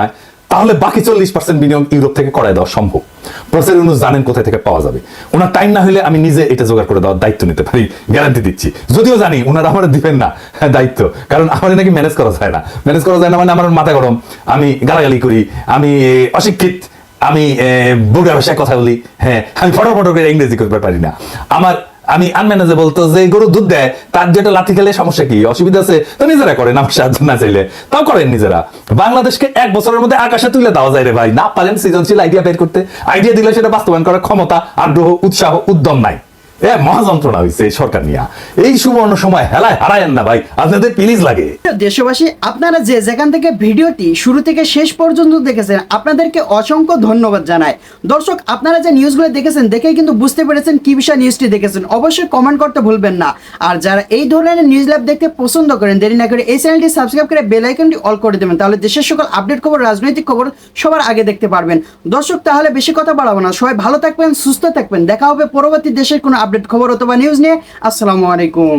নয় তাহলে বাকি চল্লিশ পার্সেন্ট বিনিয়োগ ইউরোপ থেকে করায় দেওয়া সম্ভব। প্রফেসর ইউনুস জানেন কোথায় থেকে পাওয়া যাবে। ওনার টাইম না হলে আমি নিজে এটা জোগাড় করে দেওয়ার দায়িত্ব নিতে পারি, গ্যারান্টি দিচ্ছি। যদিও জানি ওনারা আমার দিবেন না দায়িত্ব। কারণ আমার নাকি ম্যানেজ করা যায় না। ম্যানেজ করা যায় না মানে আমার মাথা গরম। আমি গালাগালি করি, আমি অশিক্ষিত, আমি বুড়া ভাষায় কথা বলি হ্যাঁ আমি ফটো ফটো করে ইংরেজি করতে পারি না। আমার আমি আনম্যানেজেবল তো যে গরু দুধ দেয়, তার যেটা লাথি খেলে সমস্যা কি? অসুবিধা আছে? তো নিজেরা করেন, আমার সাহায্য না চাইলে। তাও করেন নিজেরা। বাংলাদেশকে এক বছরের মধ্যে আকাশে তুলে দেওয়া যায় রে ভাই। না পারেন সৃজনশীল আইডিয়া বের করতে। আইডিয়া দিলে সেটা বাস্তবায়ন করার ক্ষমতা, আগ্রহ, উৎসাহ, উদ্যম নাই। মহাযন্ত্রণা হয়েছে এই সরকার এই সুবর্ণ সময় হেলায় হারায়েন না ভাই, আপনাদের লাগে। দেশবাসী, আপনারা যে যেখান থেকে ভিডিওটি শুরু থেকে শেষ পর্যন্ত দেখেছেন, আপনাদেরকে অসংখ্য ধন্যবাদ দর্শক, আপনারা যে নিউজগুলো দেখেছেন দেখে কিন্তু বুঝতে পেরেছেন কি বিষয় নিউজটি দেখেছেন। অবশ্যই কমেন্ট করতে ভুলবেন না। আর যারা এই ধরনের নিউজ ল্যাব দেখতে পছন্দ করেন, দেরি না করে এই চ্যানেলটি সাবস্ক্রাইব করে বেল আইকনটি অল করে দেবেন, তাহলে দেশের সকল আপডেট খবর, রাজনৈতিক খবর সবার আগে দেখতে পারবেন। দর্শক, তাহলে বেশি কথা বাড়াবো না। সবাই ভালো থাকবেন, সুস্থ থাকবেন। দেখা হবে পরবর্তী দেশের কোনো আপডেট খবর অথবা নিউজ নিয়ে আসসালামু আলাইকুম।